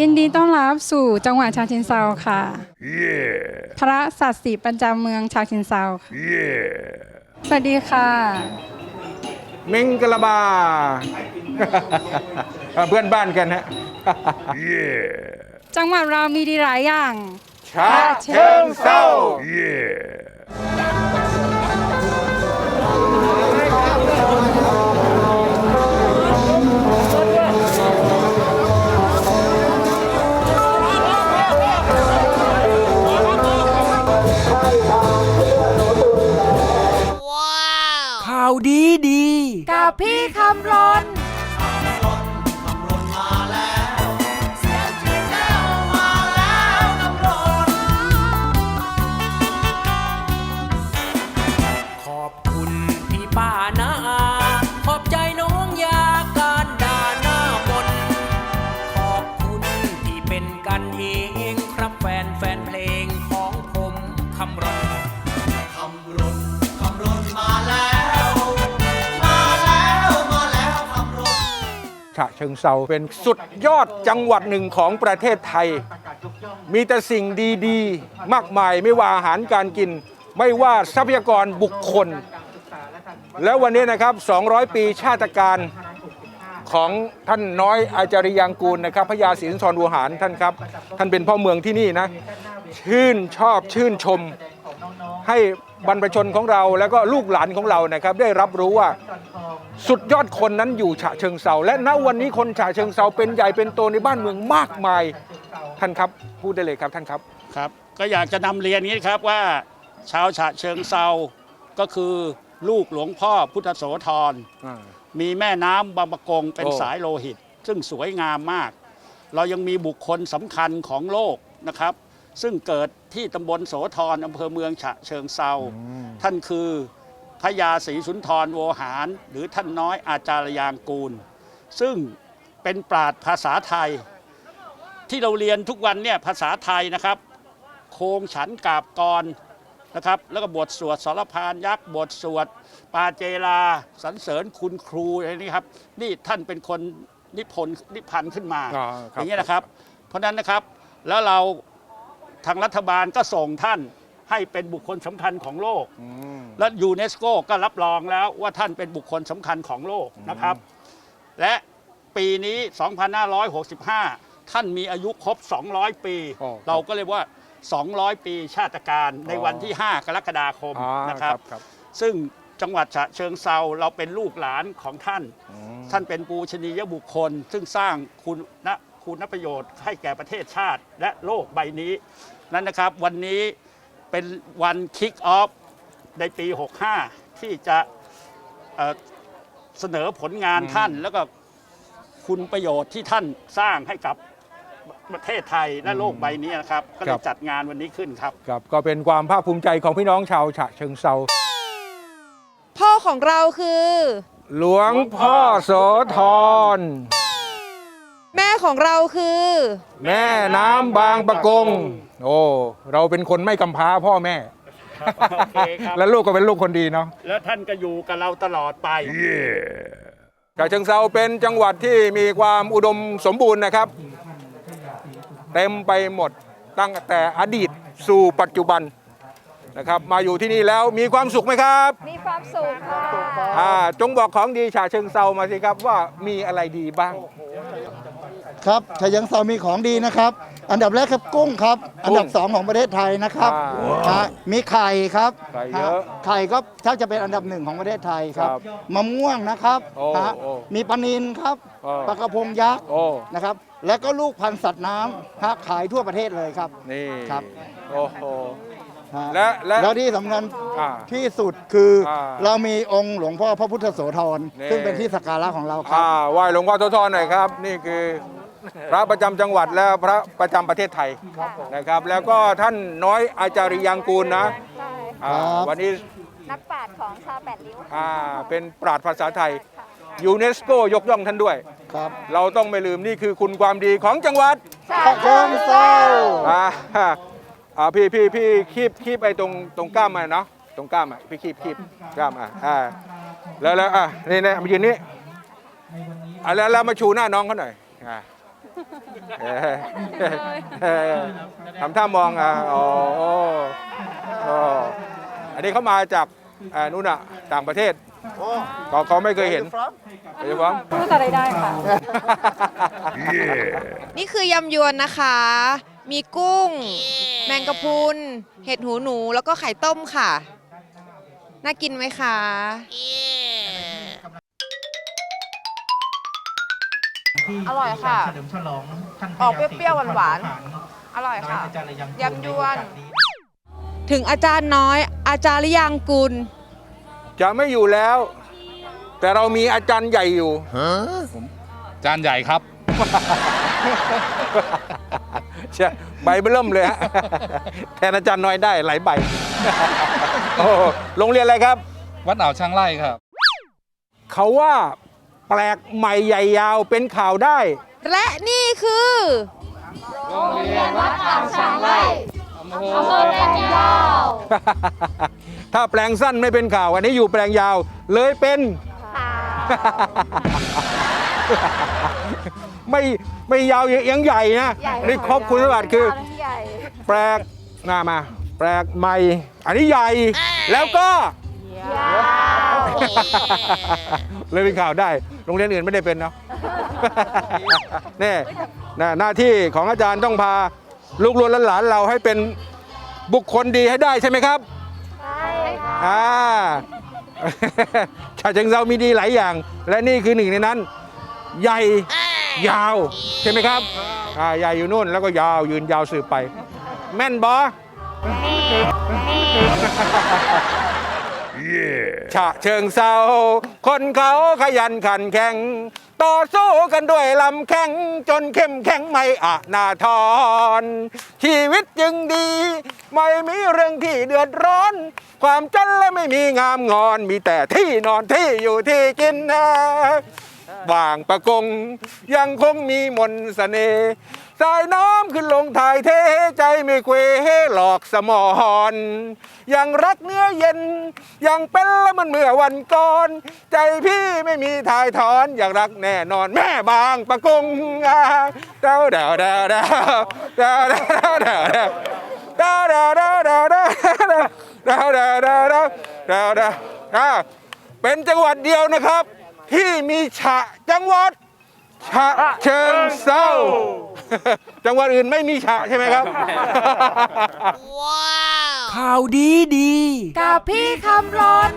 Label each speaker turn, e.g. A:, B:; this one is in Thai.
A: ยินดีต้อนรับสู่จังหวัดชาเชิงเซาค่ะพระสัตย์ศรีประจำเมืองชาเชิงเซาค่ะสวัสดีค่ะ
B: เมงกะลาบา เพื่อนบ้านกันฮะ
A: จังหวัดเรามีดีหลายอย่าง
B: ชาเชิงเศร้า
C: ข่
D: กับพี่คำรน
C: ขอบคุณพี่ป้านาอาขอบใจน้องยาการด่าหน้ามนขอบคุณที่เป็นกันเอง ครับแฟนแฟนเพลงของผมคำรณ
B: ฉะเชิงเซาเป็นสุดยอดจังหวัดหนึ่งของประเทศไทย มีแต่สิ่งดีๆ มากมายไม่ว่าอาหารการกิน ไม่ว่าทรัพยากรบุคคล แล้ววันนี้นะครับ 200 ปีชาติการของท่านน้อยอาจาริยังกูลนะครับพระยาศรีสุนทรวูหารท่านครับ ท่านเป็นพ่อเมืองที่นี่นะ ชื่นชอบชื่นชมให้ บรรพชนของเราแล้วก็ลูกหลานของเรานะครับได้รับรู้ว่าสุดยอดคนนั้นอยู่ฉะเชิงเซาและณวันนี้คนฉะเชิงเซาเป็นใหญ่เป็นโตในบ้านเมืองมากมาย ท่านครับพูดได้เลยครับท่านครับ
E: ครับ ก็อยากจะนำเรียนนี้ครับว่าชาวฉะเชิงเซาก็คือลูกหลวงพ่อพุทธโสธรมีแม่น้ำบางประกงเป็น
B: โอ้
E: สายโลหิต ซึ่งสวยงามมาก เรายังมีบุคคลสำคัญของโลกนะครับ ซึ่งเกิดที่ตำบลโสธรอำเภอเมืองฉะเชิงเซาท่านคือพระยาศรีสุนทรโวหาร หรือท่านน้อยอาจารยางกูล ซึ่งเป็นปราดภาษาไทย ที่เราเรียนทุกวันเนี่ยภาษาไทยนะครับ โคงฉันกาบกรนะครับ แล้วก็บทสวดสรพานยักษ์บทสวดปาเจลาสรรเสริญคุณครูอะไรนี้ครับ นี่ท่านเป็นคนนิพนธ์นิพันธ์ขึ้นมา
B: อ๋อค
E: อ
B: รับ
E: ย่างนี้ยนะครับ เพราะฉะนั้นนะครับแล้วเรา ทางรัฐบาลก็ส่งท่านให้เป็นบุคคลสำคัญของโลก
B: อืม
E: และยูเนสโกก็รับรองแล้วว่าท่านเป็นบุคคลสำคัญของโลกนะครับ และปีนี้ 2565 ท่านมีอายุครบ 200 ปี
B: โอ้ครับ
E: เราก็เรียกว่า 200 ปีชาติการในวันที่ 5 กรกฎาคม
B: อ๋อ
E: นะครับ
B: ครับ
E: ซึ่งจังหวัดฉะเชิงเซาเราเป็นลูกหลานของท่าน ท่านเป็นปูชนียบุคคล ซึ่งสร้างคุณนะคุณประโยชน์ให้แก่ประเทศชาติและโลกใบนี้ นั้นนะครับวันนี้เป็นวันคิกออฟในปี 65 ที่จะเอ่อเสนอผลงานท่านแล้วก็คุณประโยชน์ที่ท่านสร้างให้กับประเทศไทยและโลกใบนี้นะครับ ก็เล
B: ครั
E: ย
B: บ
E: จัดงานวันนี้ขึ้นครับ
B: ครับก็เป็นความภาคภูมิใจของพี่น้องชาวฉะเชิงเซา
D: พ่อของเราคือ
B: หลวงพ่อโสธร
D: แม่ของเราคือ
B: แม่น้ำบางปะกง โอ้เราเป็นคนไม่กำพร้าพ่อแม่
E: โอเคครับ
B: แล้วลูกก็เป็นลูกคนดีเนาะ
E: แล้วท่านก็อยู่กับเราตลอดไป
B: ฉะเชิงเซาเป็นจังหวัดที่มีความอุดมสมบูรณ์นะครับ เต็มไปหมดตั้งแต่อดีตสู่ปัจจุบันนะครับ มาอยู่ที่นี่แล้วมีความสุขไหมครับ
D: มีความสุขค่ะ
B: อ่าจงบอกของดีฉะเชิงเซามาสิครับว่ามีอะไรดีบ้าง
F: ครับชายังเซามีของดีนะครับ อันดับแรกครับกุ้งครับ อันดับสองของประเทศไทยนะครับ
B: อ่า
F: ฮะมีไข่ครับ
B: ไข่เยอะ
F: ฮะไข่ก็ถ้าจะเป็นอันดับหนึ่งของประเทศไทยครับ
B: ครับ
F: มะม่วงนะครับ
B: โอ้
F: ฮะ
B: โอ้
F: มีปลานินครับ
B: โอ้
F: ปลากระพงยักษ์
B: โอ้
F: นะครับ แล้วก็ลูกพันธุ์สัตว์น้ำฮะขายทั่วประเทศเลยครับ
B: นี่
F: ครับ
B: โอ้โห
F: ฮะ
B: และและ
F: แล้วที่สำคัญ
B: อ่า
F: ที่สุดคืออา เรามีองค์หลวงพ่อพระพุทธโสธร
B: นี่
F: ซึ่งเป็นที่สักการะของเราครับ
B: อ่าไหว้หลวงพ่อโสธรหน่อยครับ นี่คือ พระประจำจังหวัดและพระประจำประเทศไทยนะครับ แล้วก็ท่านน้อยอาจาริยังกูลนะอ่า
F: ครับ
B: วันนี้
G: นักปราชญ์ของชาวแปดริ้ว
B: อ่าเป็นปราดภาษาไทยยูเนสโกยกย่องท่านด้วย
F: ครับ
B: เราต้องไม่ลืมนี่คือคุณความดีของจังหวัด
F: ฉะเชิงเซา
B: อ่าอ่าพี่พี่พี่คีบคีบไอ้ตรงตรงกล้ามมาเนาะตรงกล้ามอะพี่คีบคีบกล้ามอะอ่าแล้วแล้วอะนี่นะมายืนนี่อะแล้วแล้วมาชูหน้าน้องเขาหน่อยอ่า เออเออทำท่ามองอะอ๋ออ๋ออันนี้เขามาจากอ่านู่นอะต่างประเทศเขาเขาไม่เคยเห็นเดี๋ยวผม
A: พูดอะไรได้ค่ะ
D: นี่คือยำยวนนะคะ มีกุ้ง แมงกะพรุน เห็ดหูหนู แล้วก็ไข่ต้มค่ะ น่ากินไหมคะ อร่อยค่ะออกเปรี้ยวๆหวานๆอร่อยค่ะยำยวนถึงอาจารย์น้อย อาจารย์ลิยังกุล
B: จะไม่อยู่แล้ว แต่เรามีอาจารย์ใหญ่อยู่
H: จานใหญ่ครับ
B: ใช่ใบเบิ่มเลยฮะแทนอาจารย์น้อยได้หลายใบโอ้โรงเรียนอะไรครับ
H: วัดอ่าวช้างไร่ครับ
B: เขาว่า แปลกใหม่ใหญ่ยาวเป็นข่าวได้
D: และนี่คือ
B: ถ้าแปลงสั้นไม่เป็นข่าว อันนี้อยู่แปลงยาวเลยเป็น ไม่ไม่ยาวยังใหญ่นะนี่ครบคุณสมบัติคือ
G: ใหญ่
B: แปลกหน้ามา แปลกใหม่ อันนี้ใหญ่แล้วก็ เลยเป็นข่าวได้ โรงเรียนอื่นไม่ได้เป็นเนาะนี่นะหน้าที่ของอาจารย์ต้องพาลูกหลานหลานๆเราให้เป็นบุคคลดีให้ได้ใช่ไหมครับ
G: ใช่ค่ะ
B: อ่าชาเชิงเซามีดีหลายอย่าง และนี่คือหนึ่งในนั้น ใหญ่ยาวใช่ไหมครับอ่าใหญ่อยู่นู่นแล้วก็ยาวยืนยาวสืบไป แม่นบอ ฉะเชิงเซาคนเขาขยันขันแข็ง ต่อสู้กันด้วยลำแข็ง จนเข้มแข็งไม่อานาทร ชีวิตจึงดี ไม่มีเรื่องที่เดือดร้อน ความจนและไม่มีงามงอน มีแต่ที่นอนที่อยู่ที่กินนะ บางประกง ยังคงมีมนสเสน่ห์สายน้ำขึ้นลงถ่ายเทใจไม่เควหลอกสมอนยังรักเนื้อเย็น ยังเป็นละมันเมื่อวันก่อน ใจพี่ไม่มีทายถอนอยากรักแน่นอนแม่บางประกงเดาเดาเดาเดาเดาเดาเดาเดาเดาเดาเดาเดาดาเดาดาเดาดาเดาเดาเดาอ่าเป็นจังหวัดเดียวนะครับ ที่มีฉะจังหวัดฉะเชิงเซาจังหวัดอื่นไม่มีฉะใช่ไหมครับ
C: ข่าวดีดี
D: กับพี่คำรน